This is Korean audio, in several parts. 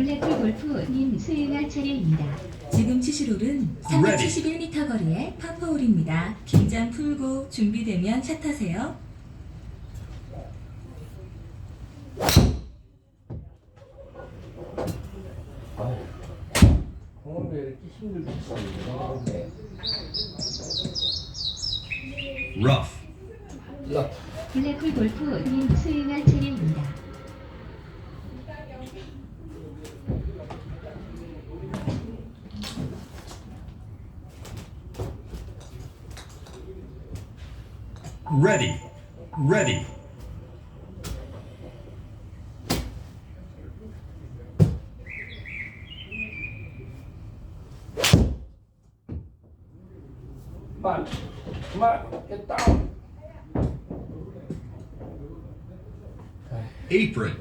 블랙홀 골프님 수행할 차례입니다. 지금 치실 홀은 371m 거리의 파포홀입니다. 긴장 풀고 준비되면 샷 하세요. 공은 왜 이렇게 힘들게 치는데? Rough. 야, 블랙홀 골프님 수행할 차례입니다. Ready. Ready. 그만, 그만, 됐다. Apron.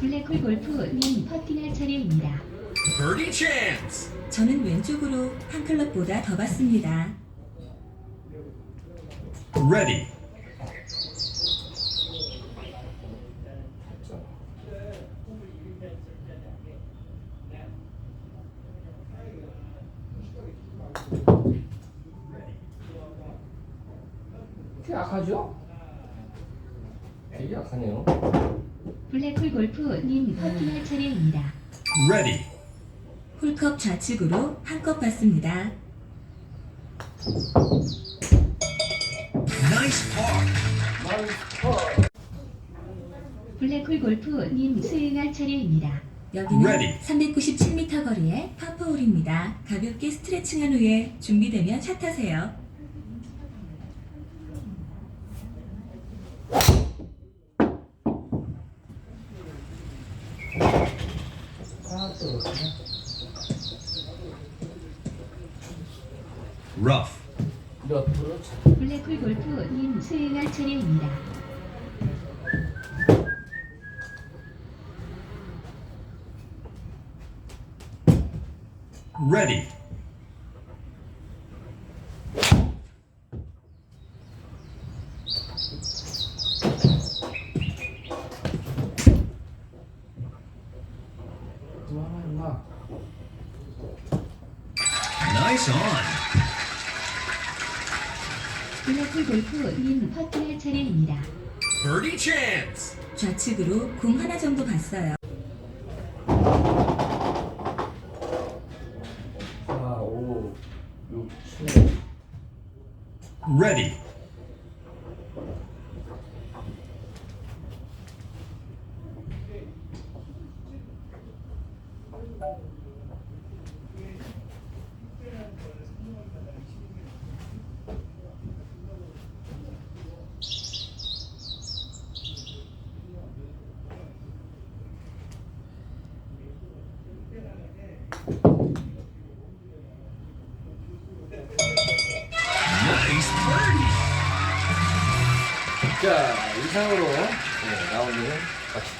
블랙홀 골프님 퍼팅할 차례입니다. Birdie chance. 저는 왼쪽으로 한 클럽보다 더 받습니다. Ready. 약하죠? 되게 약하네요. 블랙홀 골프님 퍼팅할 차례입니다. Ready. 홀컵 좌측으로 한 컵 받습니다. 블랙홀 골프님 수행할 차례입니다. 여기는 Ready. 397m 거리의 파포홀입니다. 가볍게 스트레칭한 후에 준비되면 샷 하세요. 아, 또 그렇구나. Rough. 옆으로 차. 블랙홀 골프님 수행할 차례입니다. Ready. 임마. Nice on. 블랙홀 골프님 퍼팅할 차례입니다. Birdie chance. 좌측으로 공 하나 정도 봤어요. 4, 5, 6, 7. Ready. 자, 이상으로 네, 마치도록